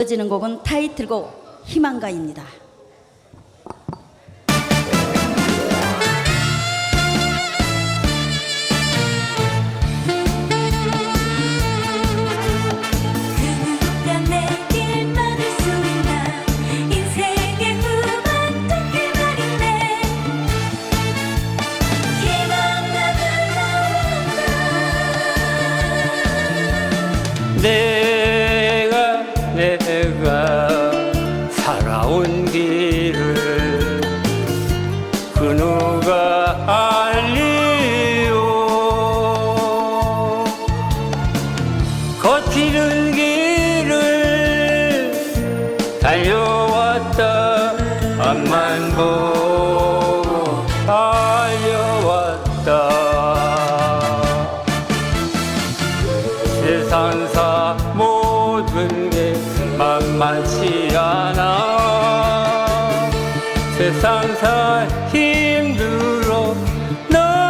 이어지는 곡은 타이틀곡 희망가입니다. 내가 살아온 길을 그 누가 알리요 거칠은 길을 달려왔다. 앞만 보고 달려왔다. 세상사 모든 게 만만치 않아. 세상사 힘들어. 넘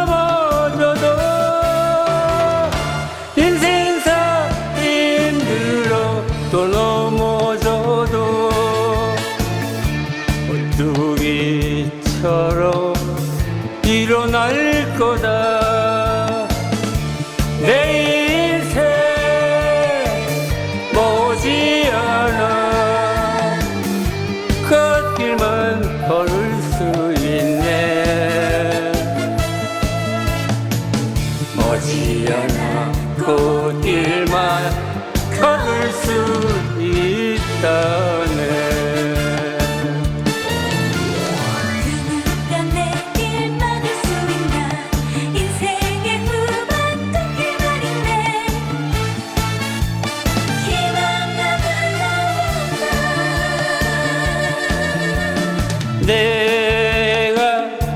머지않아 걷길만 걸을 수 있다네 누가 내길 막을 수 있나 인생의 후반 끝길 말인데 희망가가 나온다 내가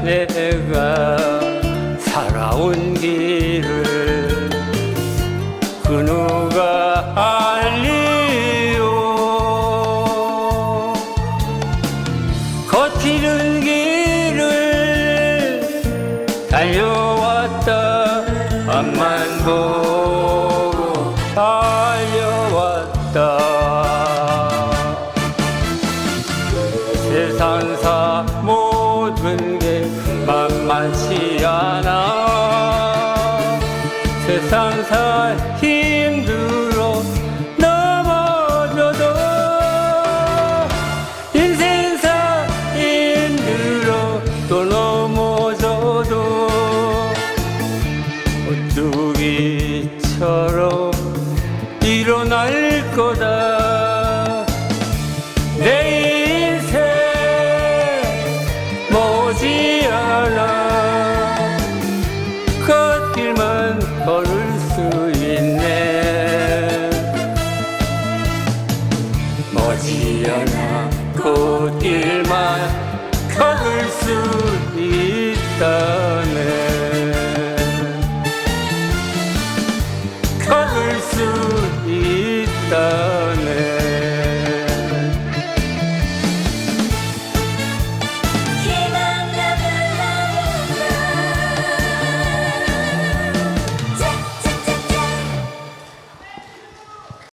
내가 살아온 길 달려왔다. 앞만 보고 달려왔다. 세상사 모든 게 만만치 않아. 세상사 힘들어 오뚜기처럼 일어날 거다. 내 인생 머지않아. 걷길만 걸을 수 있네. 머지않아. 걷길만 걸을 수 있다